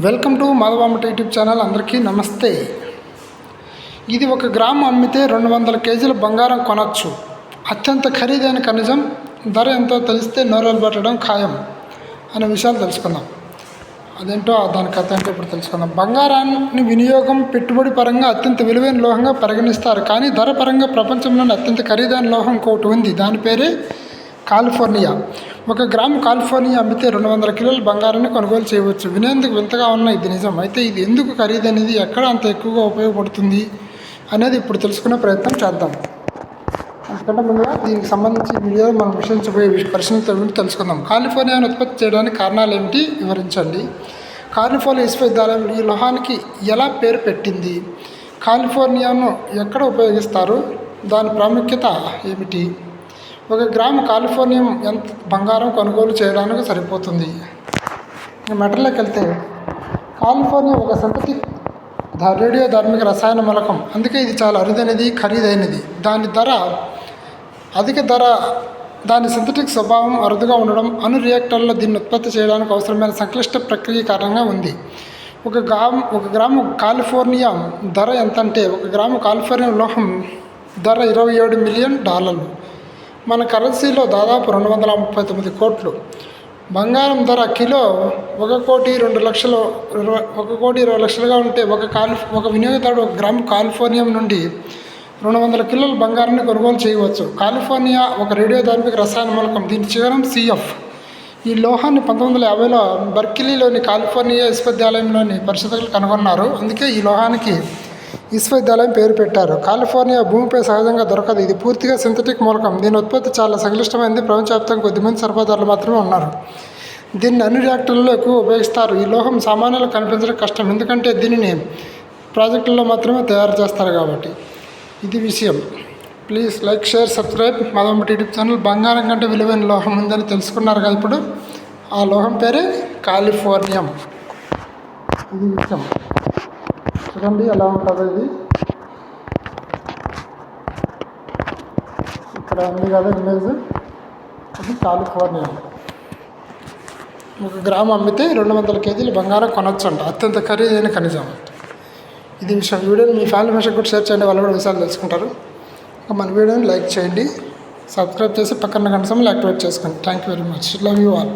Welcome to మాధవామట YouTube channel అందరికీ నమస్తే. ఇది ఒక గ్రాము అమ్మితే రెండు వందల కేజీల బంగారం కొనచ్చు. అత్యంత ఖరీదైన ఖనిజం ధర ఎంతో తెలిస్తే నోరలు పెట్టడం ఖాయం అనే విషయాలు తెలుసుకుందాం. అదేంటో దాని కథ ఏంటో ఇప్పుడు తెలుసుకుందాం. బంగారాన్ని వినియోగం పెట్టుబడి పరంగా అత్యంత విలువైన లోహంగా పరిగణిస్తారు. కానీ ధర పరంగా ప్రపంచంలోని అత్యంత ఖరీదైన లోహం ఒకటి ఉంది. దాని పేరే కాలిఫోర్నియా. ఒక గ్రాము కాలిఫోర్నియా అమ్మితే రెండు వందల కిలోల బంగారాన్ని కొనుగోలు చేయవచ్చు. వినేందుకు వింతగా ఉన్న ఇది నిజం. అయితే ఇది ఎందుకు ఖరీదనేది? ఎక్కడ అంత ఎక్కువగా ఉపయోగపడుతుంది? అనేది ఇప్పుడు తెలుసుకునే ప్రయత్నం చేద్దాం. అంతకంటే ముందుగా దీనికి సంబంధించి వీడియోలో మనం విశ్లేషించబోయే ప్రశ్నలతో తెలుసుకుందాం. కాలిఫోర్నియాను ఉత్పత్తి చేయడానికి కారణాలు ఏమిటి? వివరించండి. కాలిఫోర్నియా విశ్వవిద్యాలయం ఈ లోహానికి ఎలా పేరు పెట్టింది? కాలిఫోర్నియాను ఎక్కడ ఉపయోగిస్తారు? దాని ప్రాముఖ్యత ఏమిటి? ఒక గ్రాము కాలిఫోర్నియం ఎంత బంగారం కొనుగోలు చేయడానికి సరిపోతుంది? ఇక మెటల్లోకి వెళ్తే కాలిఫోర్నియా ఒక సింథటిక్ రేడియో ధార్మిక రసాయన మూలకం. అందుకే ఇది చాలా అరుదైనది ఖరీదైనది. దాని ధర అధిక ధర దాని సింథటిక్ స్వభావం అరుదుగా ఉండడం అణు రియాక్టర్లో దీన్ని ఉత్పత్తి చేయడానికి అవసరమైన సంక్లిష్ట ప్రక్రియ కారణంగా ఉంది. ఒక గ్రామ్ ఒక గ్రాము కాలిఫోర్నియా ధర ఎంత అంటే ఒక గ్రాము కాలిఫోర్నియా లోహం ధర ఇరవై ఏడు మిలియన్ డాలర్లు. మన కరెన్సీలో దాదాపు రెండు వందల ముప్పై తొమ్మిది కోట్లు. బంగారం ధర కిలో ఒక కోటి రెండు లక్షలు ఒక కోటి ఇరవై లక్షలుగా ఉంటే ఒక కాలి ఒక వినియోగదారుడు ఒక గ్రాము కాలిఫోర్నియం నుండి రెండు వందల కిలోల బంగారాన్ని కొనుగోలు చేయవచ్చు. కాలిఫోర్నియా ఒక రేడియో ధార్మిక రసాయన మూలకం. దీని చివరం సిఎఫ్. ఈ లోహాన్ని పంతొమ్మిది వందల యాభైలో బర్కిలీలోని కాలిఫోర్నియా విశ్వవిద్యాలయంలోని పరిశోధకులు కనుగొన్నారు. అందుకే ఈ లోహానికి విశ్వవిద్యాలయం పేరు పెట్టారు. కాలిఫోర్నియా భూమిపై సహజంగా దొరకదు. ఇది పూర్తిగా సింథటిక్ మూలకం. దీని ఉత్పత్తి చాలా సంక్లిష్టమైనది ప్రపంచవ్యాప్తంగా కొద్దిమంది సరఫరాదారులు మాత్రమే ఉన్నారు. దీన్ని అన్ని రియాక్టర్లలో ఎక్కువ ఉపయోగిస్తారు. ఈ లోహం సామాన్యాలు కనిపించడం కష్టం. ఎందుకంటే దీనిని ప్రాజెక్టుల్లో మాత్రమే తయారు చేస్తారు కాబట్టి. ఇది విషయం. Please like share subscribe Madhava YouTube channel. బంగారం కంటే విలువైన లోహం ఉందని తెలుసుకున్నారు కదా ఇప్పుడు. ఆ లోహం పేరే కాలిఫోర్నియం. ఇది విషయం. చూడండి ఎలా ఉంటుందో ఇది. ఇక్కడ ఉంది కదా ఇమేజ్ ఇది కాలిఫోర్నియా ఒక గ్రామం అమ్మితే రెండు వందల కేజీలు బంగారం కొనొచ్చు అంట అత్యంత ఖరీదైన ఖనిజం ఇది విషయం. వీడియోని మీ ఫ్యామిలీ మెంబర్స్ కూడా షేర్ చేయండి. వాళ్ళు కూడా విషయాలు తెలుసుకుంటారు. ఇంకా మన వీడియోని లైక్ చేయండి. సబ్స్క్రైబ్ చేసి పక్కన గంట సమయంలో యాక్టివేట్ చేసుకోండి thank you very much love you all